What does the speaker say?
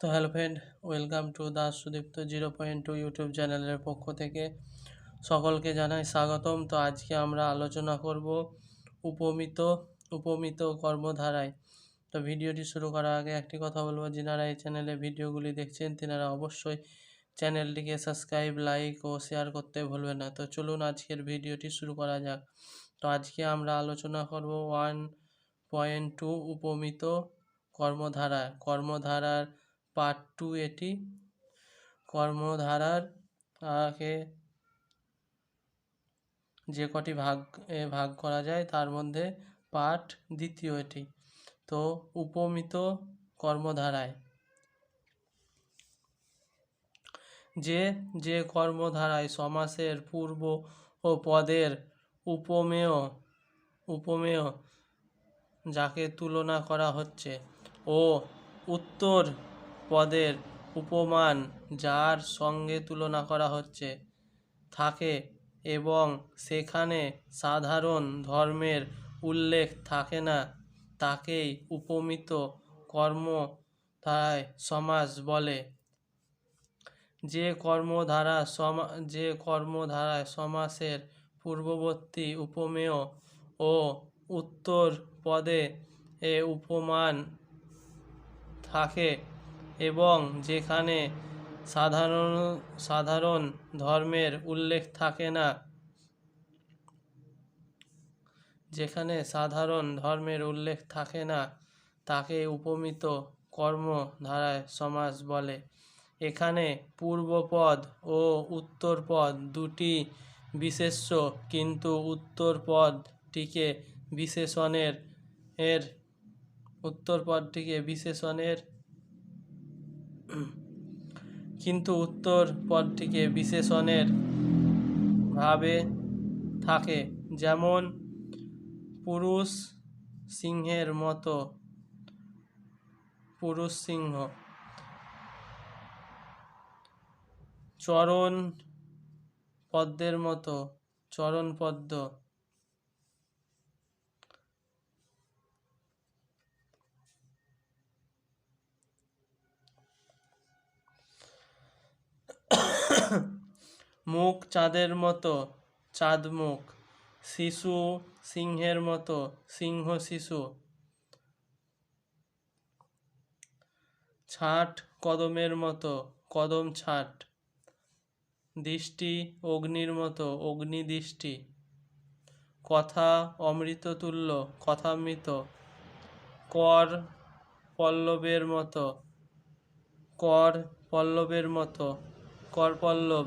তো hello friend, welcome to Das Sudipta zero point two YouTube চ্যানেলের পক্ষ থেকে সকলকে জানাই স্বাগতম। তো আজকে আমরা আলোচনা করব উপমিত উপমিত কর্মধারায়। তো ভিডিওটি শুরু করার আগে একটি কথা বলব, যিনারা এই চ্যানেলে ভিডিওগুলি দেখছেন তিনারা অবশ্যই চ্যানেলটিকে সাবস্ক্রাইব, লাইক ও শেয়ার করতে ভুলবেন না। তো চলুন আজকের ভিডিওটি শুরু করা যাক। তো আজকে আমরা আলোচনা করব ওয়ান পয়েন্ট টু উপমিত কর্মধারা কর্মধারার পার্ট টু এটি। কর্মধারার কে যে কটি ভাগ ভাগ করা যায়, তার মধ্যে পাঠ দ্বিতীয় এটি। তো, উপমিত কর্মধারায়। যে যে কর্মধারায় সমাসের পূর্ব ও পদের উপমেয় উপমেয় যাকে তুলনা করা হচ্ছে ও উত্তর পদের উপমান যার সঙ্গে তুলনা করা হচ্ছে। থাকে এবং সেখানে সাধারণ ধর্মের উল্লেখ থাকে না। তাকেই উপমিত কর্ম ধারায় সমাস বলে। যে কর্মধারা সমা, যে কর্মধারায় সমাসের পূর্ববর্তী উপমেয় ও উত্তর পদে এ উপমান থাকে এবং যেখানে সাধারণ সাধারণ ধর্মের উল্লেখ থাকে না, যেখানে সাধারণ ধর্মের উল্লেখ থাকে না, তাকে উপমিত কর্ম ধারায় সমাস বলে। এখানে পূর্বপদ ও উত্তরপদ দুটি বিশেষ্য, কিন্তু উত্তর পদটিকে বিশেষণের, এর উত্তর পদটিকে বিশেষণের কিন্তু উত্তর পদটিকে বিশেষণের ভাবে থাকে। যেমন, পুরুষ সিংহের মতো। পুরুষ সিংহ। চরণ পদ্মের মতো। চরণ পদ্ম। মুখ চাঁদের মতো, চাঁদ মুখ। শিশু সিংহের মতো, সিংহ শিশু। ছাট কদমের মতো, কদম ছাট। দৃষ্টি অগ্নির মতো, অগ্নি দৃষ্টি। কথা অমৃততুল্য কথামৃত কর পল্লবের মতো, কর পল্লবের মতো। কর পল্লব